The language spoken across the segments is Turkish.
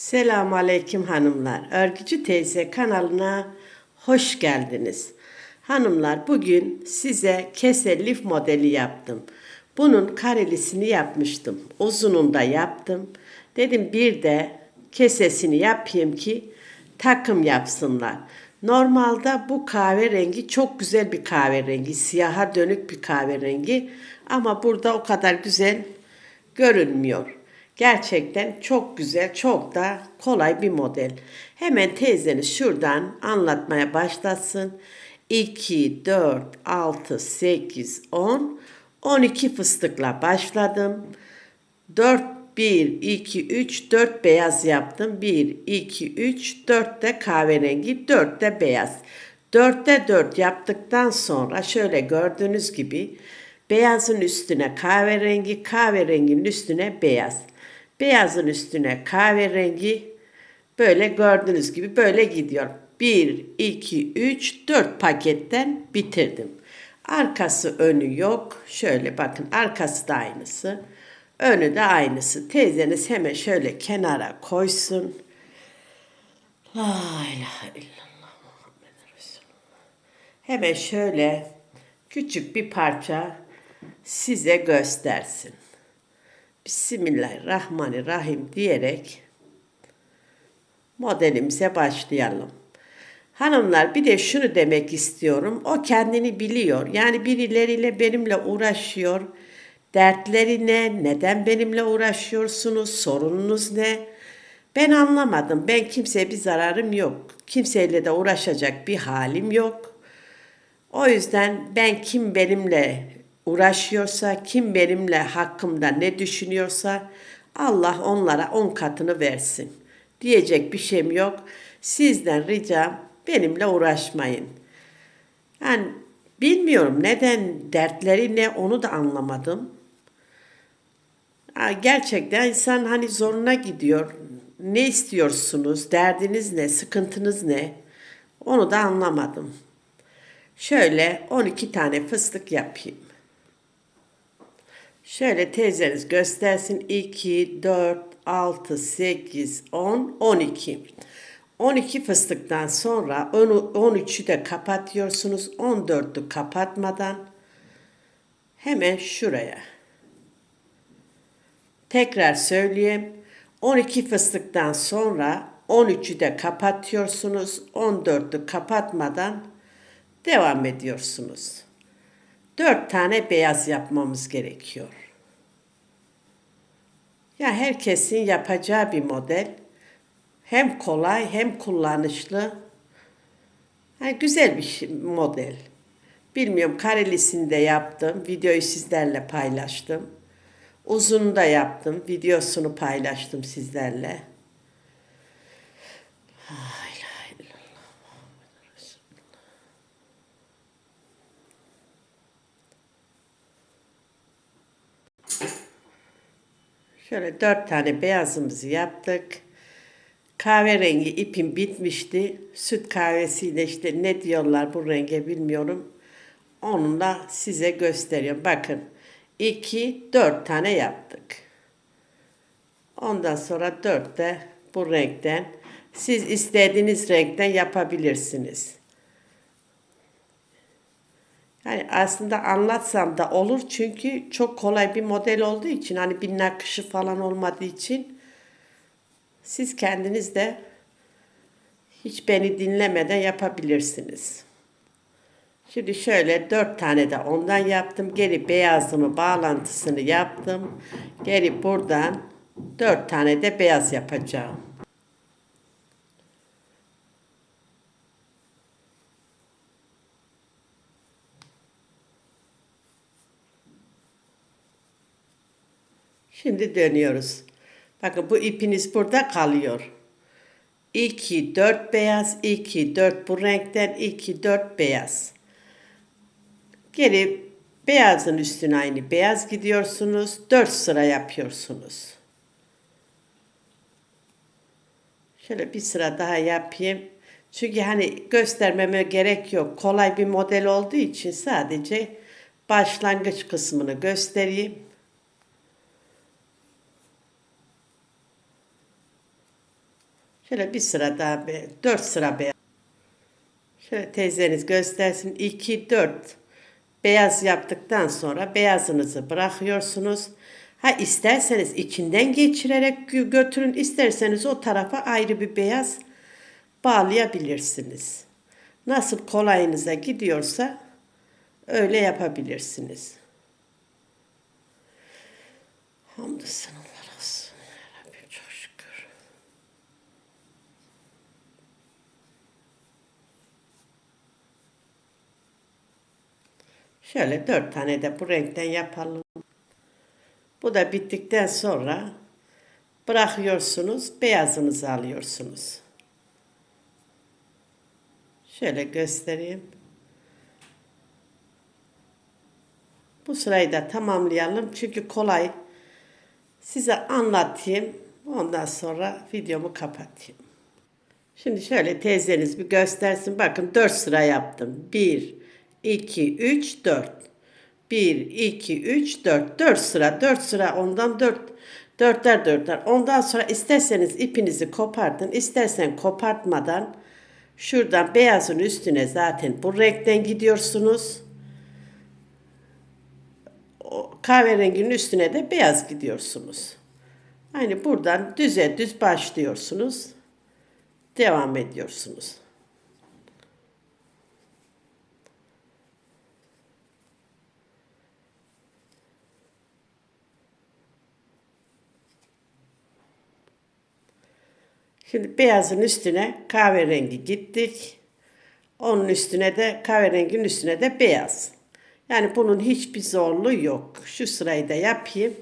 Selamun Aleyküm hanımlar. Örgücü teyze kanalına hoş geldiniz. Hanımlar bugün size kese lif modeli yaptım. Bunun karelisini yapmıştım. Uzununu da yaptım. Dedim bir de kesesini yapayım ki takım yapsınlar. Normalde bu kahverengi çok güzel bir kahverengi. Siyaha dönük bir kahverengi. Ama burada o kadar güzel görünmüyor. Gerçekten çok güzel, çok da kolay bir model. Hemen teyzeniz şuradan anlatmaya başlasın. 2, 4, 6, 8, 10, 12 fıstıkla başladım. 4, 1, 2, 3, 4 beyaz yaptım. 1, 2, 3, 4 de kahverengi, 4 de beyaz. 4'te 4 yaptıktan sonra şöyle gördüğünüz gibi beyazın üstüne kahverengi, kahverenginin üstüne beyaz. Beyazın üstüne kahverengi böyle gördüğünüz gibi böyle gidiyor. 1, 2, 3, 4 paketten bitirdim. Arkası önü yok. Şöyle bakın arkası da aynısı. Önü de aynısı. Teyzeniz hemen şöyle kenara koysun. La ilahe illallah Muhammed Resulullah. Hemen şöyle küçük bir parça size göstersin. Bismillahirrahmanirrahim diyerek modelimize başlayalım. Hanımlar bir de şunu demek istiyorum. O kendini biliyor. Yani birileriyle benimle uğraşıyor. Dertleri ne? Neden benimle uğraşıyorsunuz? Sorununuz ne? Ben anlamadım. Ben kimseye bir zararım yok. Kimseyle de uğraşacak bir halim yok. O yüzden ben kim benimle uğraşıyorsa, kim benimle hakkımda ne düşünüyorsa Allah onlara on katını versin. Diyecek bir şeyim yok. Sizden ricam benimle uğraşmayın. Yani bilmiyorum neden dertleri ne onu da anlamadım. Gerçekten insan hani zoruna gidiyor. Ne istiyorsunuz? Derdiniz ne? Sıkıntınız ne? Onu da anlamadım. Şöyle 12 tane fıstık yapayım. Şöyle teyzeniz göstersin. 2, 4, 6, 8, 10, 12. 12 fıstıktan sonra 13'ü de kapatıyorsunuz. 14'ü kapatmadan hemen şuraya. Tekrar söyleyeyim. 12 fıstıktan sonra 13'ü de kapatıyorsunuz. 14'ü kapatmadan devam ediyorsunuz. 4 tane beyaz yapmamız gerekiyor. Ya herkesin yapacağı bir model. Hem kolay hem kullanışlı. Yani güzel bir model. Bilmiyorum karelisini de yaptım. Videoyu sizlerle paylaştım. Uzun da yaptım. Videosunu paylaştım sizlerle. La ilahe illallah Muhammed Resulullah. Şöyle dört tane beyazımızı yaptık. Kahverengi ipim bitmişti. Süt kahvesiyle işte ne diyorlar bu renge bilmiyorum. Onunla size gösteriyorum. Bakın 2 4 tane yaptık. Ondan sonra 4 de bu renkten siz istediğiniz renkten yapabilirsiniz. Yani aslında anlatsam da olur çünkü çok kolay bir model olduğu için hani bir nakışı falan olmadığı için siz kendiniz de hiç beni dinlemeden yapabilirsiniz. Şimdi şöyle dört tane de ondan yaptım. Geri beyazımı bağlantısını yaptım. Geri buradan dört tane de beyaz yapacağım. Şimdi dönüyoruz. Bakın bu ipiniz burada kalıyor. 2, 4 beyaz, 2, 4 bu renkten, 2, 4 beyaz. Geri beyazın üstüne aynı beyaz gidiyorsunuz. 4 sıra yapıyorsunuz. Şöyle bir sıra daha yapayım. Çünkü hani göstermeme gerek yok. Kolay bir model olduğu için sadece başlangıç kısmını göstereyim. Şöyle bir sıra daha, dört sıra beyaz. Şöyle teyzeniz göstersin. 2, 4 beyaz yaptıktan sonra beyazınızı bırakıyorsunuz. Ha isterseniz içinden geçirerek gö- götürün, isterseniz o tarafa ayrı bir beyaz bağlayabilirsiniz. Nasıl kolayınıza gidiyorsa öyle yapabilirsiniz. Hamdü senalar olsun. Ya Rabbim çok şükür. Şöyle dört tane de bu renkten yapalım. Bu da bittikten sonra bırakıyorsunuz, beyazınızı alıyorsunuz. Şöyle göstereyim. Bu sırayı da tamamlayalım çünkü kolay. Size anlatayım. Ondan sonra videomu kapatayım. Şimdi şöyle teyzeniz bir göstersin. Bakın 4 sıra yaptım. 1, 2, 3, 4. 1, 2, 3, 4. 4 sıra, 4 sıra ondan 4. Dörtler dörtler. Ondan sonra isterseniz ipinizi kopartın. istersen kopartmadan şuradan beyazın üstüne zaten bu renkten gidiyorsunuz. O kahverenginin üstüne de beyaz gidiyorsunuz. Hani buradan düze düz başlıyorsunuz. Devam ediyorsunuz. Şimdi beyazın üstüne kahverengi gittik. Onun üstüne de kahverenginin üstüne de beyaz. Yani bunun hiçbir zorluğu yok. Şu sırayı da yapayım.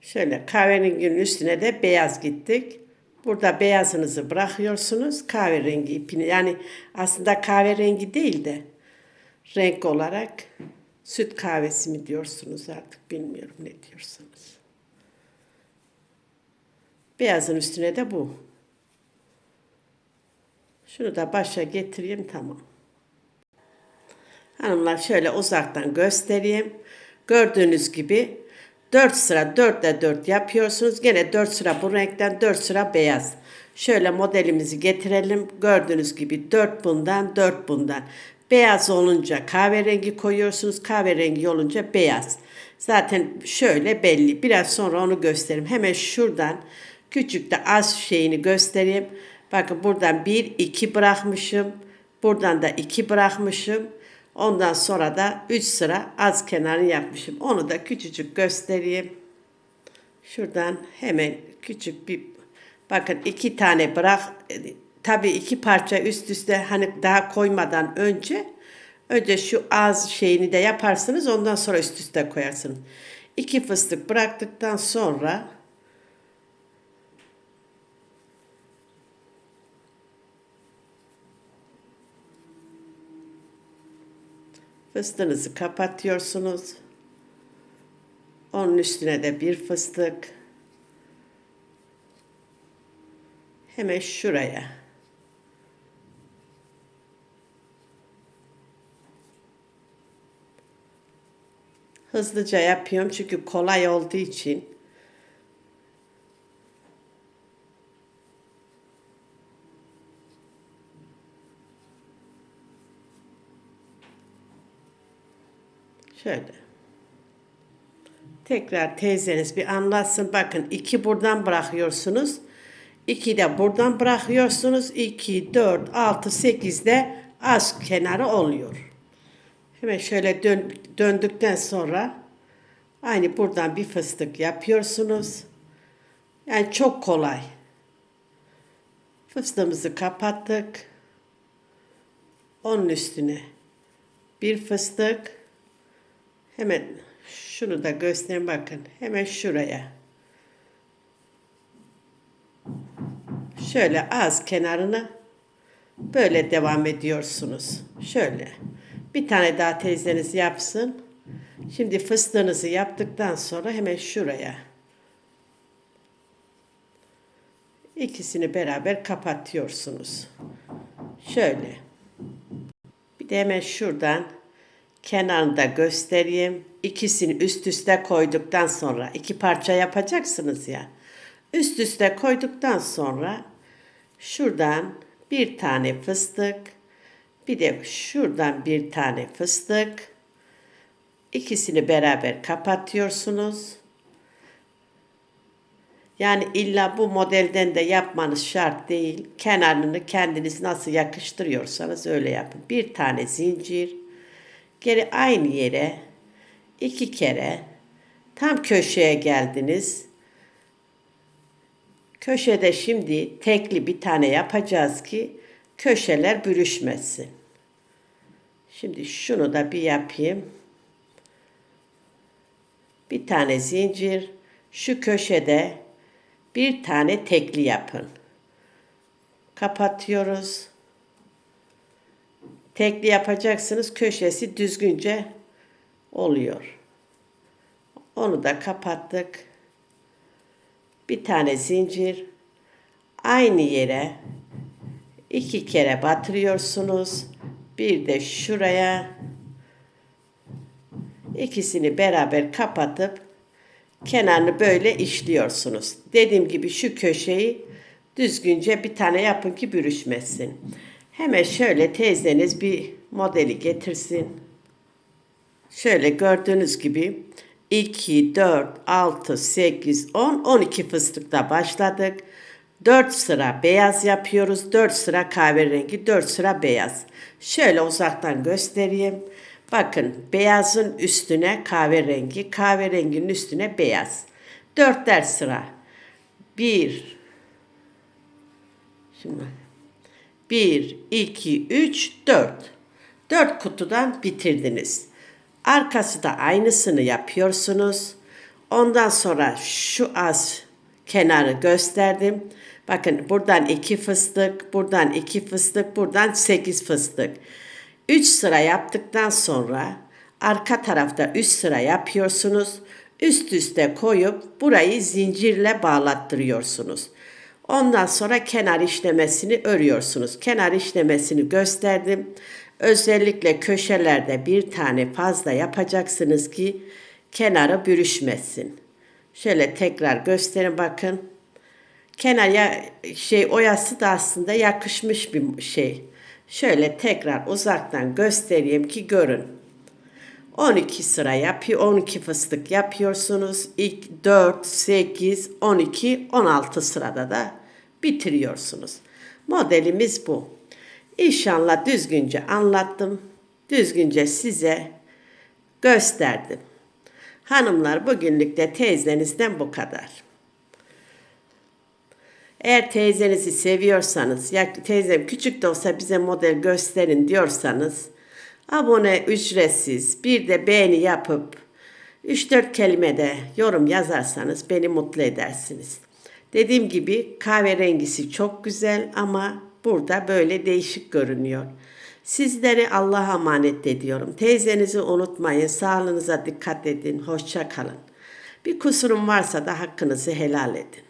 Şöyle kahverenginin üstüne de beyaz gittik. Burada beyazınızı bırakıyorsunuz. Kahverengi ipini yani aslında kahverengi değil de renk olarak süt kahvesi mi diyorsunuz artık bilmiyorum ne diyorsanız. Beyazın üstüne de bu. Şunu da başa getireyim tamam. Hanımlar şöyle uzaktan göstereyim. Gördüğünüz gibi 4 sıra 4 ile 4 yapıyorsunuz. Gene 4 sıra bu renkten 4 sıra beyaz. Şöyle modelimizi getirelim. Gördüğünüz gibi 4 bundan 4 bundan. Beyaz olunca kahverengi koyuyorsunuz. Kahverengi olunca beyaz. Zaten şöyle belli. Biraz sonra onu göstereyim. Hemen şuradan küçük de az şeyini göstereyim. Bakın buradan 1 2 bırakmışım. Buradan da 2 bırakmışım. Ondan sonra da 3 sıra az kenarı yapmışım. Onu da küçücük göstereyim. Şuradan hemen küçük bir bakın iki tane bırak. Tabii iki parça üst üste hani daha koymadan önce önce şu az şeyini de yaparsınız ondan sonra üst üste koyarsınız. İki fıstık bıraktıktan sonra Fıstığınızı kapatıyorsunuz. Onun üstüne de bir fıstık. Hemen şuraya. Hızlıca yapıyorum çünkü kolay olduğu için. Şöyle. Tekrar teyzeniz bir anlatsın. Bakın iki buradan bırakıyorsunuz. iki de buradan bırakıyorsunuz. 2, 4, 6, 8 de az kenarı oluyor. Hemen şöyle dön, döndükten sonra aynı buradan bir fıstık yapıyorsunuz. Yani çok kolay. Fıstığımızı kapattık. Onun üstüne bir fıstık. Hemen şunu da göstereyim bakın. Hemen şuraya. Şöyle az kenarını böyle devam ediyorsunuz. Şöyle. Bir tane daha teyzeniz yapsın. Şimdi fıstığınızı yaptıktan sonra hemen şuraya. İkisini beraber kapatıyorsunuz. Şöyle. Bir de hemen şuradan kenarını da göstereyim. İkisini üst üste koyduktan sonra iki parça yapacaksınız ya. Üst üste koyduktan sonra şuradan bir tane fıstık, bir de şuradan bir tane fıstık. İkisini beraber kapatıyorsunuz. Yani illa bu modelden de yapmanız şart değil. Kenarını kendiniz nasıl yakıştırıyorsanız öyle yapın. Bir tane zincir. Geri aynı yere iki kere tam köşeye geldiniz. Köşede şimdi tekli bir tane yapacağız ki köşeler bürüşmesin. Şimdi şunu da bir yapayım. Bir tane zincir. Şu köşede bir tane tekli yapın. Kapatıyoruz. Tekli yapacaksınız. Köşesi düzgünce oluyor. Onu da kapattık. Bir tane zincir. Aynı yere iki kere batırıyorsunuz. Bir de şuraya ikisini beraber kapatıp kenarını böyle işliyorsunuz. Dediğim gibi şu köşeyi düzgünce bir tane yapın ki bürüşmesin. Hemen şöyle teyzeniz bir modeli getirsin. Şöyle gördüğünüz gibi 2, 4, 6, 8, 10, 12 fıstıkta başladık. 4 sıra beyaz yapıyoruz. 4 sıra kahverengi, 4 sıra beyaz. Şöyle uzaktan göstereyim. Bakın beyazın üstüne kahverengi, kahverenginin üstüne beyaz. Dörtler sıra. Bir. Şimdi. Bir, iki, üç, dört. Dört kutudan bitirdiniz. Arkası da aynısını yapıyorsunuz. Ondan sonra şu az kenarı gösterdim. Bakın buradan iki fıstık, buradan iki fıstık, buradan sekiz fıstık. 3 sıra yaptıktan sonra arka tarafta üst sıra yapıyorsunuz. Üst üste koyup burayı zincirle bağlattırıyorsunuz. Ondan sonra kenar işlemesini örüyorsunuz. Kenar işlemesini gösterdim. Özellikle köşelerde bir tane fazla yapacaksınız ki kenarı bürüşmesin. Şöyle tekrar gösterin bakın. Kenar ya şey oyası da aslında yakışmış bir şey. Şöyle tekrar uzaktan göstereyim ki görün. 12 sıra yapıyor, 12 fıstık yapıyorsunuz. İlk 4, 8, 12, 16 sırada da bitiriyorsunuz. Modelimiz bu. İnşallah düzgünce anlattım. Düzgünce size gösterdim. Hanımlar bugünlük de teyzenizden bu kadar. Eğer teyzenizi seviyorsanız, ya teyzem küçük de olsa bize model gösterin diyorsanız, abone ücretsiz, bir de beğeni yapıp 3-4 kelime de yorum yazarsanız beni mutlu edersiniz. Dediğim gibi kahverengisi çok güzel ama burada böyle değişik görünüyor. Sizleri Allah'a emanet ediyorum. Teyzenizi unutmayın. Sağlığınıza dikkat edin. Hoşça kalın. Bir kusurum varsa da hakkınızı helal edin.